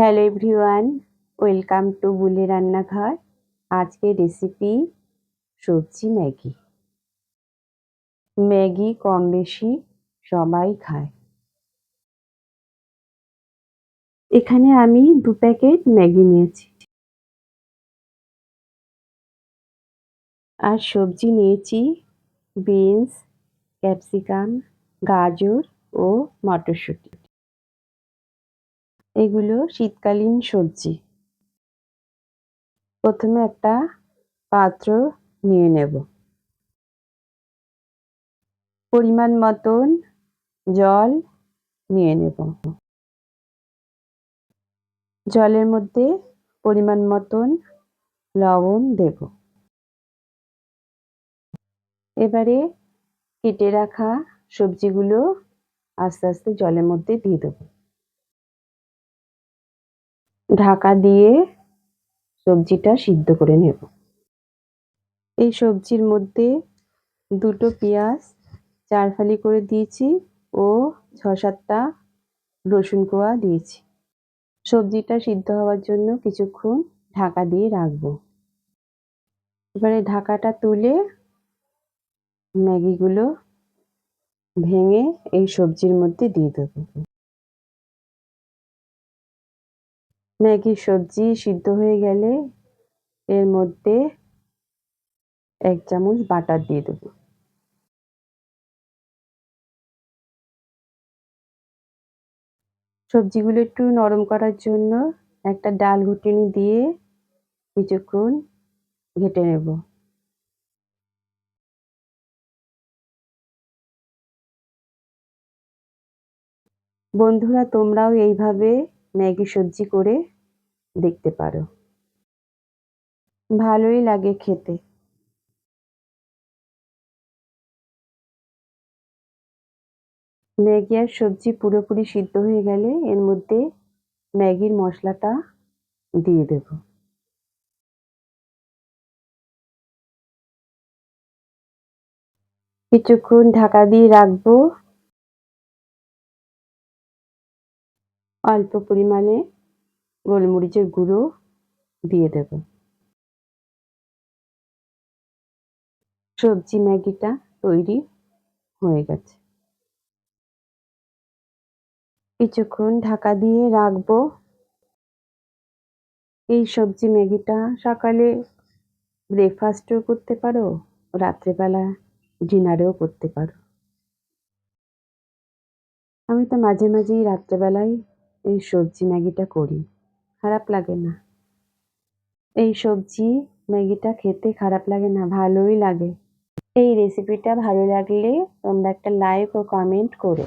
Hello everyone, welcome to Buli রান্নাঘর। আজকে recipe সবজি ম্যাগি। ম্যাগি কম বেশি সবাই খায়। এখানে আমি দু প্যাকেট ম্যাগি নিয়েছি। আর সবজি নিয়েছি বিনস, ক্যাপসিকাম, গাজর ও মটরশুঁটি। এগুলো শীতকালীন সবজি। প্রথমে একটা পাত্র নিয়ে নেব। পরিমাণ মতন জল নিয়ে নেব। জলের মধ্যে পরিমাণ মতন লবণ দেব। এবারে কেটে রাখা সবজিগুলো আস্তে আস্তে জলের মধ্যে দিয়ে দেবো। ঢাকা দিয়ে সবজিটা সিদ্ধ করে নেব। এই সবজির মধ্যে দুটো পেঁয়াজ চার ফালি করে দিয়েছি ও ছ সাতটা রসুন কোয়া দিয়েছি। সবজিটা সিদ্ধ হওয়ার জন্য কিছুক্ষণ ঢাকা দিয়ে রাখব। এবারে ঢাকাটা তুলে ম্যাগিগুলো ভেঙে এই সবজির মধ্যে দিয়ে দেবো। ম্যাগি সবজি সিদ্ধ হয়ে গেলে এর মধ্যে এক চামচ বাটার দিয়ে দেব। সবজিগুলো একটু নরম করার জন্য একটা ডাল ঘুটনি দিয়ে কিছুক্ষণ ঘেটে নেব। বন্ধুরা, তোমরাও এইভাবে ম্যাগি সবজি করে দেখতে পারো। ভালোই লাগে খেতে। ম্যাগি আর সবজি পুরোপুরি সিদ্ধ হয়ে গেলে এর মধ্যে ম্যাগির মশলাটা দিয়ে দেব। কিছুক্ষণ ঢাকা দিয়ে রাখব। অল্প পরিমাণে গোলমরিচের গুঁড়ো দিয়ে দেব। সবজি ম্যাগিটা তৈরি হয়ে গেছে। কিছুক্ষণ ঢাকা দিয়ে রাখব। এই সবজি ম্যাগিটা সকালে ব্রেকফাস্টও করতে পারো, রাত্রেবেলা ডিনারেও করতে পারো। আমি তো মাঝে মাঝেই রাত্রেবেলায় এই সবজি ম্যাগিটা করি। খারাপ লাগে না। এই সবজি ম্যাগিটা খেতে খারাপ লাগে না, ভালোই লাগে। এই রেসিপিটা ভালো লাগলে তোমরা একটা লাইক ও কমেন্ট করো।